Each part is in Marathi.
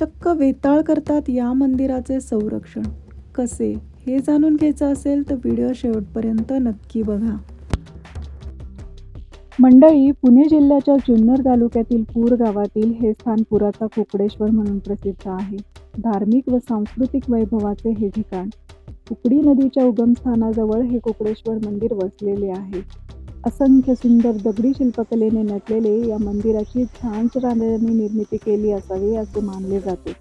चक्क वेताळ करतात या मंदिराचे संरक्षण. कसे? हे जाणून घ्यायचं असेल तर व्हिडिओ शेवटपर्यंत नक्की बघा. मंडळी पुणे जिल्ह्याच्या जुन्नर तालुक्यातील पूर गावातील हे स्थान पुराचा कुकडेश्वर म्हणून प्रसिद्ध आहे. धार्मिक व सांस्कृतिक वैभवाचे हे ठिकाण. कुकडी नदीच्या उगमस्थानाजवळ हे कुकडेश्वर मंदिर वसलेले आहे. असंख्य सुंदर दगडी शिल्पकलेने नटलेले या मंदिराची झांचराजांनी निर्मिती केली असावी असे मानले जाते.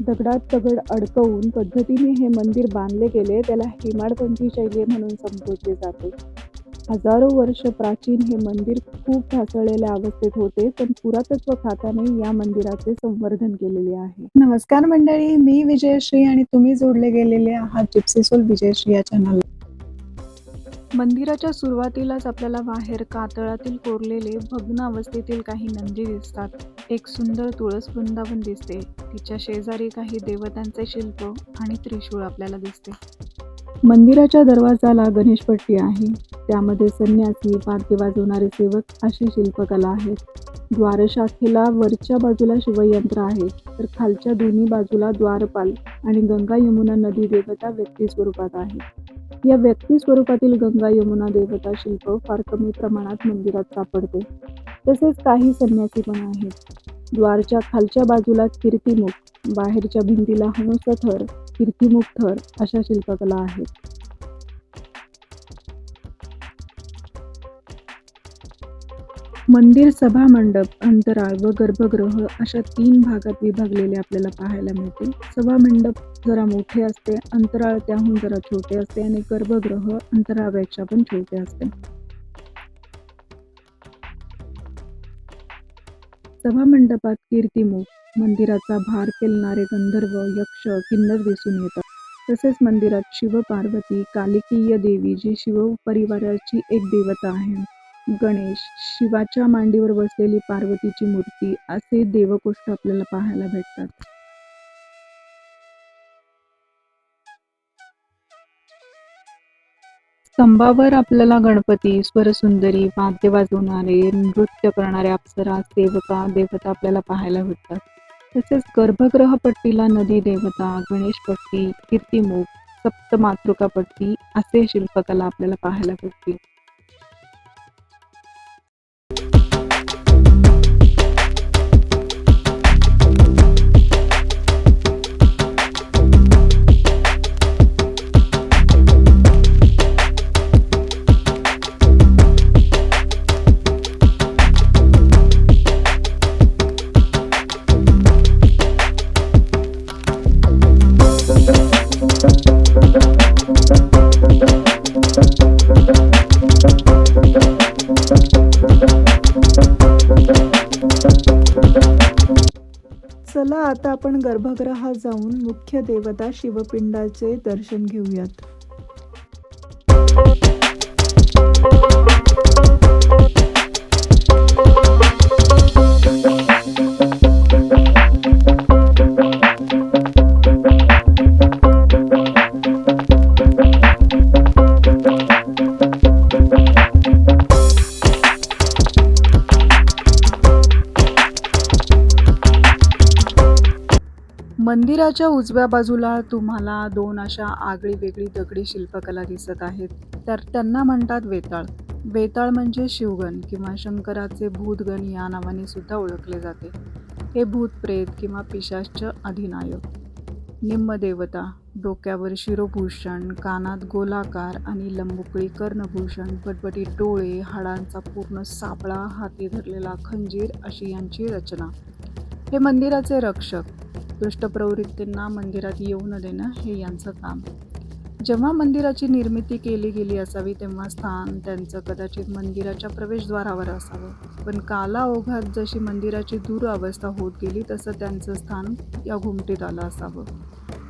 दगडात दगड अडकवून पद्धतीने हे मंदिर बांधले गेले त्याला हेमाडपंथी शैली म्हणून संबोधले जाते. हजारो वर्ष प्राचीन हे मंदिर खूप ढासळलेल्या अवस्थेत होते पण पुरातत्व खात्याने या मंदिराचे संवर्धन केलेले आहे. नमस्कार मंडळी मी विजयश्री आणि तुम्ही जोडले गेलेले आहात जिप्सिसोल विजयश्री या चॅनल मंदिराच्या सुरुवातीलाच आपल्याला बाहेर कातळातील कोरलेले भग्न अवस्थेतील काही नंदी दिसतात. एक सुंदर तुळस वृंदावन दिसते. तिच्या शेजारी काही देवतांचे शिल्प आणि त्रिशूळ आपल्याला दिसते. मंदिराच्या दरवाजाला गणेशपट्टी आहे. त्यामध्ये संन्यासी पार्थिव वाजवणारे सेवक अशी शिल्पकला आहे द्वारशाखेला वरच्या बाजूला शिवयंत्र आहे तर खालच्या दोन्ही बाजूला द्वारपाल आणि गंगा यमुना नदी देवता व्यक्ती स्वरूपात आहे. या व्यक्ती स्वरूपातील गंगा यमुना देवता शिल्प फार कमी प्रमाणात मंदिरात सापडते. तसेच काही संन्यासी पण आहेत. द्वारच्या खालच्या बाजूला कीर्तिमुख बाहेरच्या भिंतीला हंस थर कीर्तिमुख थर अशा शिल्पकला आहेत. मंदिर सभा मंडप अंतराळ व गर्भगृह अशा तीन भागात विभागलेले आपल्याला पाहायला मिळते सभा मंडप जरा मोठे असते अंतराळ त्याहून जरा छोटे असते आणि गर्भगृह अंतराळपेक्षा पण छोटे असते. सभा मंडपात कीर्तिमुख मंदिराचा भार पेलणारे गंधर्व यक्ष किन्नर दिसून येतात. तसेच मंदिरात शिव पार्वती कालिकीय देवी जी शिव परिवाराची एक देवता आहे. गणेश शिवाच्या मांडीवर बसलेली पार्वतीची मूर्ती असे देवकोष्ठ आपल्याला पाहायला भेटतात. स्तंभावर आपल्याला गणपती स्वरसुंदरी वाद्य वाजवणारे नृत्य करणारे अप्सरा सेवका देवता आपल्याला पाहायला भेटतात. तसेच गर्भगृह पट्टीला नदी देवता गणेश पट्टी कीर्तिमुख सप्तमातृका पट्टी असे शिल्पकला आपल्याला पाहायला भेटतील. चला आता आपण गर्भगृहात जाऊन मुख्य देवता शिवपिंडाचे दर्शन घेऊयात. मंदिराच्या उजव्या बाजूला तुम्हाला दोन अशा आगळी वेगळी दगडी शिल्पकला दिसत आहेत. तर त्यांना म्हणतात वेताळ. वेताळ म्हणजे शिवगण किंवा शंकराचे भूतगण या नावाने सुद्धा ओळखले जाते. हे भूत प्रेत किंवा पिशाच अधिनायक. निम्मदेवता डोक्यावर शिरोभूषण कानात गोलाकार आणि लंबुकळी कर्णभूषण पटपटी डोळे हाडांचा पूर्ण सापळा हाती धरलेला खंजीर अशी यांची रचना. हे मंदिराचे रक्षक दुष्ट प्रवृत्तींना मंदिरात येऊ न देणं हे यांचं काम. जेव्हा मंदिराची निर्मिती केली गेली असावी तेव्हा स्थान त्यांचं कदाचित मंदिराच्या प्रवेशद्वारावर असावं. पण काला ओघात जशी मंदिराची दुरावस्था होत गेली तसं त्यांचं स्थान या घुमटीत आलं असावं.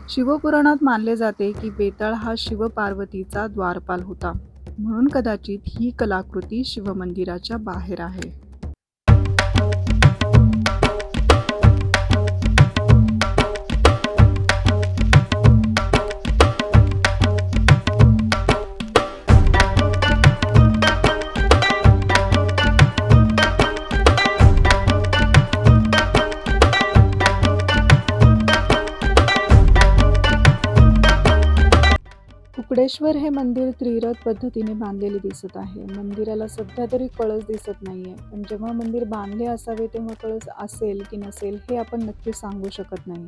शिवपुराणात मानले जाते की बेताळ हा शिवपार्वतीचा द्वारपाल होता. म्हणून कदाचित ही कलाकृती शिवमंदिराच्या बाहेर आहे. कुकडेश्वर हे मंदिर त्रिरथ पद्धतीने बांधलेले दिसत आहे. मंदिराला सध्या तरी कळस दिसत नाहीये. पण जेव्हा मंदिर बांधले असावे तेव्हा कळस असेल की नसेल हे आपण नक्की सांगू शकत नाही.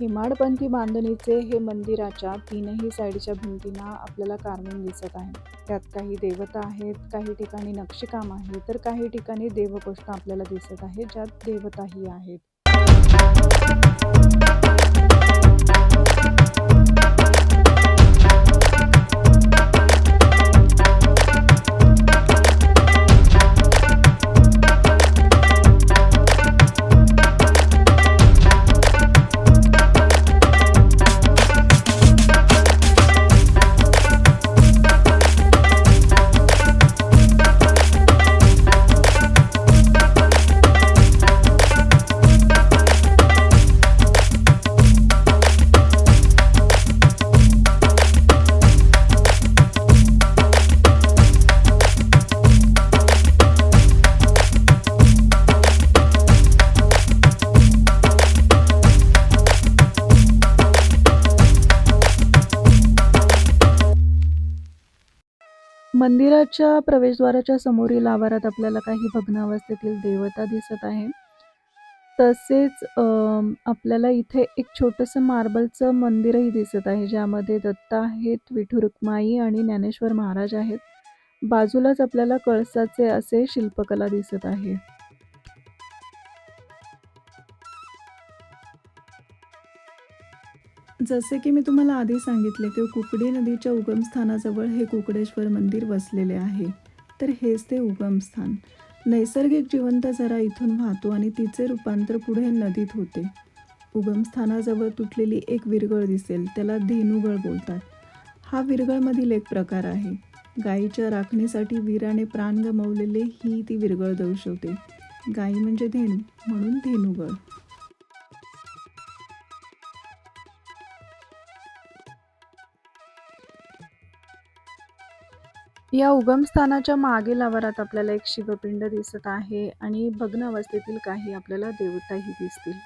हिमाडपंथी बांधणीचे हे मंदिराच्या तीनही साईडच्या भिंतींना आपल्याला कार्विंग दिसत आहे त्यात काही देवता आहेत काही ठिकाणी नक्षीकाम आहे तर काही ठिकाणी देवकोष्ठ आपल्याला दिसत आहे ज्यात देवताही आहेत. मंदिराच्या प्रवेशद्वाराच्या समोरील आवारात आपल्याला काही भग्नावस्थेतील देवता दिसत आहे तसेच आपल्याला इथे एक छोटंसं मार्बलचं मंदिरही दिसत आहे ज्यामध्ये दत्ता आहेत विठू रुक्माई आणि ज्ञानेश्वर महाराज आहेत. बाजूलाच आपल्याला कळसाचे असे शिल्पकला दिसत आहे. जसे की मी तुम्हाला आधी सांगितले की कुकडी नदीच्या उगमस्थानाजवळ हे कुकडेश्वर मंदिर वसलेले आहे. तर हेच ते उगमस्थान. नैसर्गिक जिवंत झरा इथून वाहतो आणि तिचे रूपांतर पुढे नदीत होते. उगमस्थानाजवळ तुटलेली एक विरगळ दिसेल त्याला धेनुगळ बोलतात. हा विरगळमधील एक प्रकार आहे. गायीच्या राखणीसाठी वीराने प्राण गमावलेले ही ती विरगळ दर्शवते. गायी म्हणजे धेनू म्हणून धेनुगळ. या उगमस्थानाच्या मागील आवारात आपल्याला एक शिवपिंड दिसत आहे आणि भग्न अवस्थेतील काही आपल्याला देवताही दिसतील.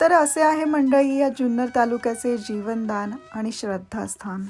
तर असे आहे मंडळी या जुन्नर तालुक्याचे जीवनदान आणि श्रद्धास्थान.